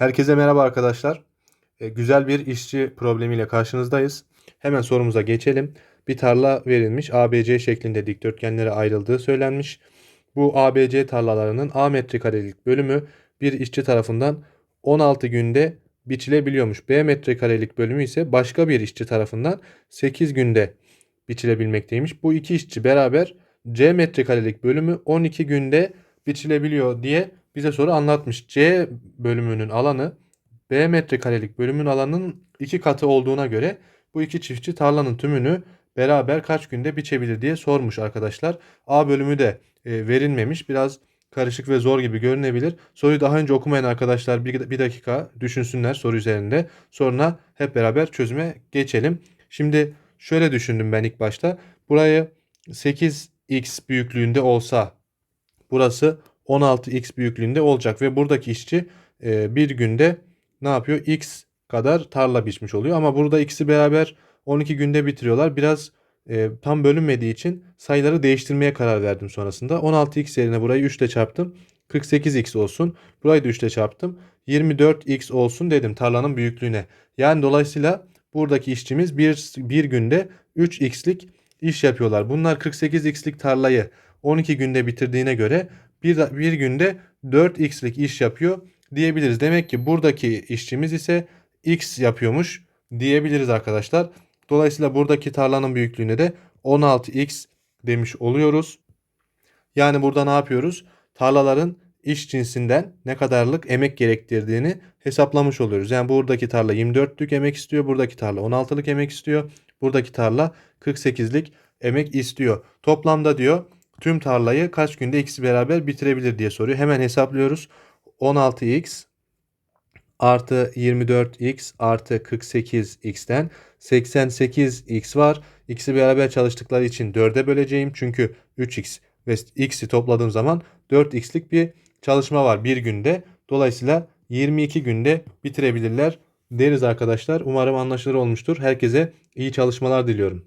Herkese merhaba arkadaşlar. E, güzel bir işçi problemiyle karşınızdayız. Hemen sorumuza geçelim. Bir tarla verilmiş. ABC şeklinde dikdörtgenlere ayrıldığı söylenmiş. Bu ABC tarlalarının A metrekarelik bölümü bir işçi tarafından 16 günde biçilebiliyormuş. B metrekarelik bölümü ise başka bir işçi tarafından 8 günde biçilebilmekteymiş. Bu iki işçi beraber C metrekarelik bölümü 12 günde biçilebiliyor diye bize soru anlatmış. C bölümünün alanı B metrekarelik bölümün alanının iki katı olduğuna göre bu iki çiftçi tarlanın tümünü beraber kaç günde biçebilir diye sormuş arkadaşlar. A bölümü de e, verilmemiş. Biraz karışık ve zor gibi görünebilir. Soruyu daha önce okumayan arkadaşlar bir, bir dakika düşünsünler soru üzerinde. Sonra hep beraber çözüme geçelim. Şimdi şöyle düşündüm ben ilk başta. Burayı 8x büyüklüğünde olsa burası 16x büyüklüğünde olacak ve buradaki işçi e, bir günde ne yapıyor? X kadar tarla biçmiş oluyor ama burada ikisi beraber 12 günde bitiriyorlar. Biraz e, tam bölünmediği için sayıları değiştirmeye karar verdim sonrasında. 16x yerine burayı 3 ile çarptım. 48x olsun. Burayı da 3 ile çarptım. 24x olsun dedim tarlanın büyüklüğüne. Yani dolayısıyla buradaki işçimiz bir, bir günde 3x'lik iş yapıyorlar. Bunlar 48x'lik tarlayı 12 günde bitirdiğine göre bir, bir günde 4x'lik iş yapıyor diyebiliriz. Demek ki buradaki işçimiz ise x yapıyormuş diyebiliriz arkadaşlar. Dolayısıyla buradaki tarlanın büyüklüğüne de 16x demiş oluyoruz. Yani burada ne yapıyoruz? Tarlaların iş cinsinden ne kadarlık emek gerektirdiğini hesaplamış oluyoruz. Yani buradaki tarla 24'lük emek istiyor. Buradaki tarla 16'lık emek istiyor. Buradaki tarla 48'lik emek istiyor. Toplamda diyor tüm tarlayı kaç günde ikisi beraber bitirebilir diye soruyor. Hemen hesaplıyoruz. 16x artı 24x artı 48x'ten 88x var. X'i beraber çalıştıkları için 4'e böleceğim. Çünkü 3x ve x'i topladığım zaman 4x'lik bir çalışma var bir günde. Dolayısıyla 22 günde bitirebilirler deriz arkadaşlar. Umarım anlaşılır olmuştur. Herkese iyi çalışmalar diliyorum.